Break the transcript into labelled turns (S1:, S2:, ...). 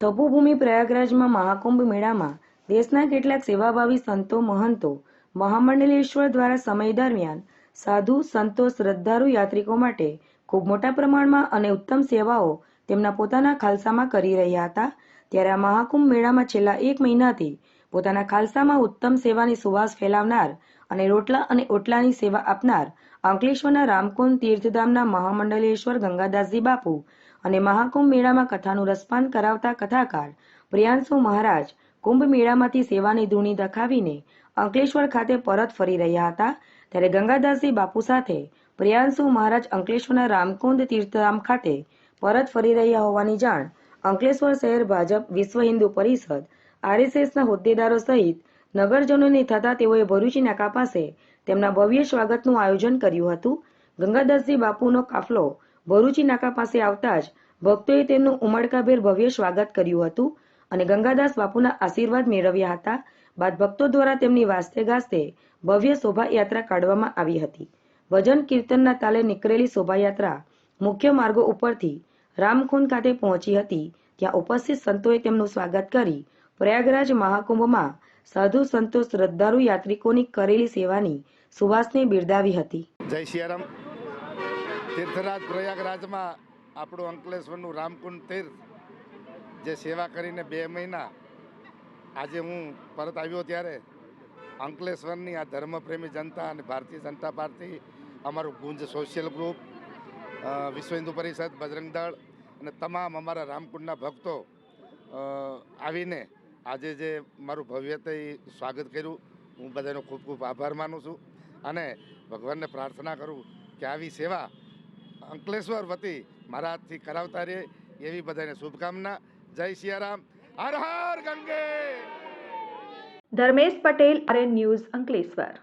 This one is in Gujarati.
S1: તપોભૂમિ પ્રયાગરાજમાં મહાકુંભ મેળામાં દેશના કેટલાક સેવાભાવી સંતો, મહંતો, મહામંડલેશ્વર દ્વારા સમય દરમિયાન સાધુ, સંતો, શ્રદ્ધાળુ યાત્રિકો માટે ખૂબ મોટા પ્રમાણમાં અને ઉત્તમ સેવાઓ તેમના પોતાના ખાલસામાં કરી રહ્યા હતા. ત્યારે આ મહાકુંભ મેળામાં છેલ્લા એક મહિનાથી પોતાના ખાલસામાં ઉત્તમ સેવાની સુવાસ ફેલાવનાર અને રોટલા અને ઓટલાની સેવા આપનાર અંકલેશ્વરના રામકુંડ તીર્થધામના મહામંડલેશ્વર ગંગાદાસજી બાપુ અને મહાકુંભ મેળામાં કથાનું રસપાન કરાવતા કથાકાર પ્રિયાંશુ મહારાજ કુંભ મેળામાંથી સેવાની ધૂણી દખાવીને અંકલેશ્વર ખાતે પરત ફરી રહ્યા હતા. ત્યારે ગંગાદાસજી બાપુ સાથે પ્રિયાંશુ મહારાજ અંકલેશ્વરના રામકુંડ તીર્થધામ ખાતે પરત ફરી રહ્યા હોવાની જાણ અંકલેશ્વર શહેર ભાજપ વિશ્વ હિન્દુ પરિષદ આરએસએસના હોદ્દેદારો સહિત નગરજનોને થતા તેઓએ ભરૂચી નાકા પાસે તેમના ભવ્ય સ્વાગતનું આયોજન કર્યું હતું. ગંગાદાસજી બાપુનો કાફલો ભરૂચી નાકા પાસે આવતા જ ભક્તોએ તેમનું ઉમળકાભેર ભવ્ય સ્વાગત કર્યું હતું અને ગંગાદાસ બાપુના આશીર્વાદ મેળવ્યા હતા. બાદ ભક્તો દ્વારા તેમની વાસ્તે ગાસ્તે ભવ્ય શોભાયાત્રા કાઢવામાં આવી હતી. ભજન કીર્તનના તાલે નીકળેલી શોભાયાત્રા મુખ્ય માર્ગો ઉપરથી રામખુંદ ખાતે પહોંચી હતી. ત્યાં ઉપસ્થિત સંતોએ તેમનું સ્વાગત કરી પ્રયાગરાજ મહાકુંભમાં સાધુ સંતો શ્રદ્ધાળુ યાત્રિકોની કરેલી સેવાની સુવાસને બિરદાવી હતી.
S2: જય સિયારામ તીર્થરાજ પ્રયાગરાજમાં આપણું અંકલેશ્વરનું રામકુંડ તીર્થ જે સેવા કરીને બે મહિના આજે હું પરત આવ્યો ત્યારે અંકલેશ્વરની આ ધર્મપ્રેમી જનતા અને ભારતીય જનતા પાર્ટી, અમારું ગુંજ સોશિયલ ગ્રુપ વિશ્વ હિન્દુ પરિષદ, બજરંગ દળ અને તમામ અમારા રામકુંડના ભક્તો આવીને આજે જે મારું ભવ્યથી સ્વાગત કર્યું, હું બધાનો ખૂબ ખૂબ આભાર માનું છું. અને ભગવાનને પ્રાર્થના કરું કે આવી સેવા અંકલેશ્વર વતી મારા હાથથી કરાવતા રહે એવી બધાને શુભકામના. જય સિયારામ. હર હર ગંગે!
S3: Dharmesh Patel, RN news Ankleshwar.